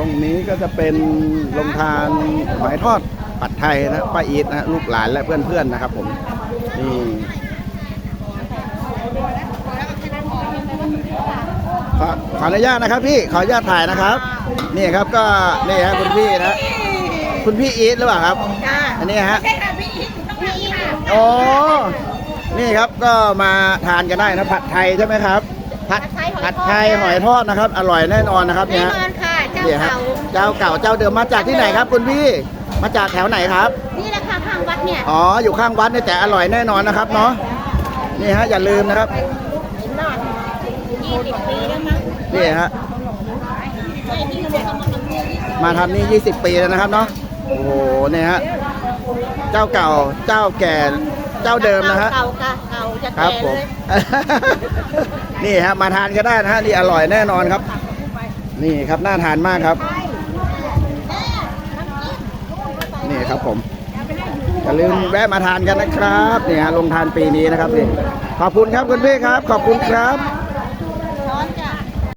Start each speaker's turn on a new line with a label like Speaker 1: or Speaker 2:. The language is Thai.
Speaker 1: รงนี้ก็จะเป็นโรงทานหอยทอดปัดไทยนะป้าอีทนะลูกหลานและเพื่อนๆนะครับผมนี่ขอขออนุญาตนะครับพี่ขออนุญาตถ่ายนะครับ นี่ครับก็นี่ฮะคุณพี่นะ คุณพี่อีทหรือเปล่าครับ
Speaker 2: จ้า
Speaker 1: อันนี้ฮะ
Speaker 2: ใช่ค่ะพี่อีทต้องพี่อีทค่ะ
Speaker 1: อ๋อนี่ครับก็มาทานกันได้นะผัดไทยใช่ไหมครับผัดผัดไทยหอยทอดนะครับ อร่อยแน่นอนนะครับ
Speaker 2: แน่
Speaker 1: เนี่ย
Speaker 2: นอนค่ะ เจ้า
Speaker 1: เนี่ยฮะ
Speaker 2: เก่า
Speaker 1: เจ้าเก่าเจ้าเดิมมาจากที่ไหนครับคุณพี่มาจากแถวไหนครับ
Speaker 2: นี่แหละค่ะข้างวัดเนี่ย
Speaker 1: อ๋ออยู่ข้างวัดเนี่ยแต่อร่อยแน่นอนนะครับเนาะนี่ฮะอย่าลืมนะครับ
Speaker 2: นอนยี่สิบปีแล้วมั้ง
Speaker 1: นี่ฮะ
Speaker 2: ไม่ที่เราทำมาทำเรื่องนี้
Speaker 1: มาทำนี่ 20 ปีแล้วนะครับเนาะโอ้โหเนี่ยฮะเจ้าเก่าเจ้าแก่เจ้าเดิมนะฮะ
Speaker 2: เก่าค่ะเก่าจะ
Speaker 1: ครั
Speaker 2: แก่
Speaker 1: บผม
Speaker 2: เลย
Speaker 1: นี่ฮะมาทานก็ได้นะฮะนี่อร่อยแน่นอนครับ นี่ครับน่าทานมากครับ นี่ครับผมอย่าลืมแวะมาทานกันนะครับเนี่ยลงทานปีนี้นะครับนี่ขอบคุณครับคุณพี่ครับ ขอบคุณครับ